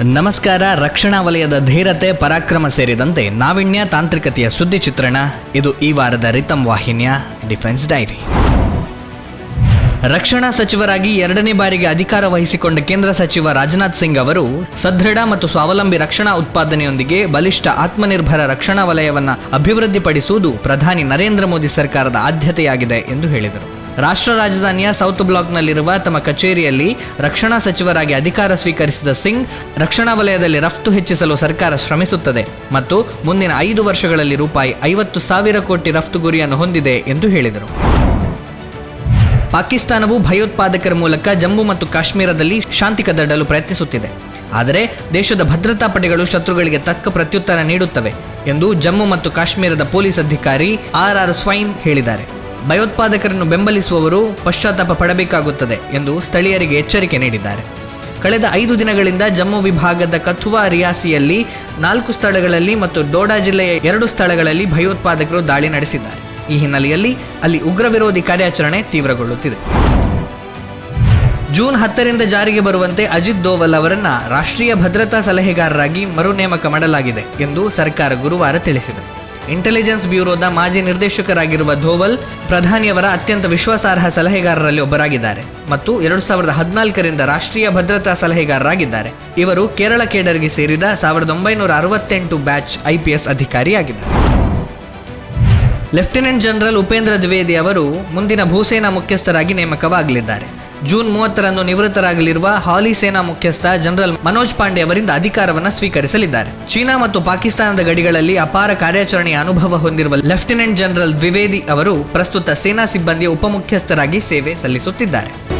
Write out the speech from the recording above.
ನಮಸ್ಕಾರ, ರಕ್ಷಣಾ ವಲಯದ ಧೀರತೆ, ಪರಾಕ್ರಮ ಸೇರಿದಂತೆ ನಾವಿನ್ಯ ತಾಂತ್ರಿಕತೆಯ ಸುದ್ದಿ ಚಿತ್ರಣ. ಇದು ಈ ವಾರದ ರಿತಮ್ ವಾಹಿನಿಯ, ಡಿಫೆನ್ಸ್ ಡೈರಿ. ರಕ್ಷಣಾ ಸಚಿವರಾಗಿ ಎರಡನೇ ಬಾರಿಗೆ ಅಧಿಕಾರ ವಹಿಸಿಕೊಂಡ ಕೇಂದ್ರ ಸಚಿವ ರಾಜನಾಥ್ ಸಿಂಗ್ ಅವರು, ಸದೃಢ ಮತ್ತು ಸ್ವಾವಲಂಬಿ ರಕ್ಷಣಾ ಉತ್ಪಾದನೆಯೊಂದಿಗೆ ಬಲಿಷ್ಠ ಆತ್ಮನಿರ್ಭರ ರಕ್ಷಣಾ ವಲಯವನ್ನು ಅಭಿವೃದ್ಧಿಪಡಿಸುವುದು ಪ್ರಧಾನಿ ನರೇಂದ್ರ ಮೋದಿ ಸರ್ಕಾರದ ಆದ್ಯತೆಯಾಗಿದೆ ಎಂದು ಹೇಳಿದರು. ರಾಷ್ಟ್ರ ರಾಜಧಾನಿಯ ಸೌತ್ ಬ್ಲಾಕ್ನಲ್ಲಿರುವ ತಮ್ಮ ಕಚೇರಿಯಲ್ಲಿ ರಕ್ಷಣಾ ಸಚಿವರಾಗಿ ಅಧಿಕಾರ ಸ್ವೀಕರಿಸಿದ ಸಿಂಗ್, ರಕ್ಷಣಾ ವಲಯದಲ್ಲಿ ರಫ್ತು ಹೆಚ್ಚಿಸಲು ಸರ್ಕಾರ ಶ್ರಮಿಸುತ್ತದೆ ಮತ್ತು ಮುಂದಿನ ಐದು ವರ್ಷಗಳಲ್ಲಿ ರೂಪಾಯಿ ಐವತ್ತು ಸಾವಿರ ಕೋಟಿ ರಫ್ತು ಗುರಿಯನ್ನು ಹೊಂದಿದೆ ಎಂದು ಹೇಳಿದರು. ಪಾಕಿಸ್ತಾನವು ಭಯೋತ್ಪಾದಕರ ಮೂಲಕ ಜಮ್ಮು ಮತ್ತು ಕಾಶ್ಮೀರದಲ್ಲಿ ಶಾಂತಿ ಕದಡಲು ಪ್ರಯತ್ನಿಸುತ್ತಿದೆ. ಆದರೆ ದೇಶದ ಭದ್ರತಾ ಪಡೆಗಳು ಶತ್ರುಗಳಿಗೆ ತಕ್ಕ ಪ್ರತ್ಯುತ್ತರ ನೀಡುತ್ತವೆ ಎಂದು ಜಮ್ಮು ಮತ್ತು ಕಾಶ್ಮೀರದ ಪೊಲೀಸ್ ಅಧಿಕಾರಿ ಆರ್ ಆರ್ ಸ್ವೈನ್ ಹೇಳಿದ್ದಾರೆ. ಭಯೋತ್ಪಾದಕರನ್ನು ಬೆಂಬಲಿಸುವವರು ಪಶ್ಚಾತ್ತಾಪ ಪಡಬೇಕಾಗುತ್ತದೆ ಎಂದು ಸ್ಥಳೀಯರಿಗೆ ಎಚ್ಚರಿಕೆ ನೀಡಿದ್ದಾರೆ. ಕಳೆದ ಐದು ದಿನಗಳಿಂದ ಜಮ್ಮು ವಿಭಾಗದ ಕಥುವಾ ರಿಯಾಸಿಯಲ್ಲಿ ನಾಲ್ಕು ಸ್ಥಳಗಳಲ್ಲಿ ಮತ್ತು ಡೋಡಾ ಜಿಲ್ಲೆಯ ಎರಡು ಸ್ಥಳಗಳಲ್ಲಿ ಭಯೋತ್ಪಾದಕರು ದಾಳಿ ನಡೆಸಿದ್ದಾರೆ. ಈ ಹಿನ್ನೆಲೆಯಲ್ಲಿ ಅಲ್ಲಿ ಉಗ್ರ ವಿರೋಧಿ ಕಾರ್ಯಾಚರಣೆ ತೀವ್ರಗೊಳ್ಳುತ್ತಿದೆ. ಜೂನ್ ಹತ್ತರಿಂದ ಜಾರಿಗೆ ಬರುವಂತೆ ಅಜಿತ್ ದೋವಲ್ ಅವರನ್ನು ರಾಷ್ಟ್ರೀಯ ಭದ್ರತಾ ಸಲಹೆಗಾರರಾಗಿ ಮರು ನೇಮಕ ಮಾಡಲಾಗಿದೆ ಎಂದು ಸರ್ಕಾರ ಗುರುವಾರ ತಿಳಿಸಿದೆ. ಇಂಟೆಲಿಜೆನ್ಸ್ ಬ್ಯೂರೋದ ಮಾಜಿ ನಿರ್ದೇಶಕರಾಗಿರುವ ಧೋವಲ್, ಪ್ರಧಾನಿಯವರ ಅತ್ಯಂತ ವಿಶ್ವಾಸಾರ್ಹ ಸಲಹೆಗಾರರಲ್ಲಿ ಒಬ್ಬರಾಗಿದ್ದಾರೆ ಮತ್ತು ಎರಡು ಸಾವಿರದ ಹದಿನಾಲ್ಕರಿಂದ ರಾಷ್ಟ್ರೀಯ ಭದ್ರತಾ ಸಲಹೆಗಾರರಾಗಿದ್ದಾರೆ. ಇವರು ಕೇರಳ ಕೇಡರ್ಗೆ ಸೇರಿದ ಸಾವಿರದ ಒಂಬೈನೂರ ಅರವತ್ತೆಂಟು ಬ್ಯಾಚ್ ಐಪಿಎಸ್ ಅಧಿಕಾರಿಯಾಗಿದ್ದಾರೆ. ಲೆಫ್ಟಿನೆಂಟ್ ಜನರಲ್ ಉಪೇಂದ್ರ ದ್ವಿವೇದಿ ಅವರು ಮುಂದಿನ ಭೂಸೇನಾ ಮುಖ್ಯಸ್ಥರಾಗಿ ನೇಮಕವಾಗಲಿದ್ದಾರೆ. ಜೂನ್ ಮೂವತ್ತರಂದು ನಿವೃತ್ತರಾಗಲಿರುವ ಹಾಲಿ ಸೇನಾ ಮುಖ್ಯಸ್ಥ ಜನರಲ್ ಮನೋಜ್ ಪಾಂಡೆ ಅವರಿಂದ ಅಧಿಕಾರವನ್ನು ಸ್ವೀಕರಿಸಲಿದ್ದಾರೆ. ಚೀನಾ ಮತ್ತು ಪಾಕಿಸ್ತಾನದ ಗಡಿಗಳಲ್ಲಿ ಅಪಾರ ಕಾರ್ಯಾಚರಣೆಯ ಅನುಭವ ಹೊಂದಿರುವ ಲೆಫ್ಟಿನೆಂಟ್ ಜನರಲ್ ದ್ವಿವೇದಿ ಅವರು ಪ್ರಸ್ತುತ ಸೇನಾ ಸಿಬ್ಬಂದಿಯ ಉಪಮುಖ್ಯಸ್ಥರಾಗಿ ಸೇವೆ ಸಲ್ಲಿಸುತ್ತಿದ್ದಾರೆ.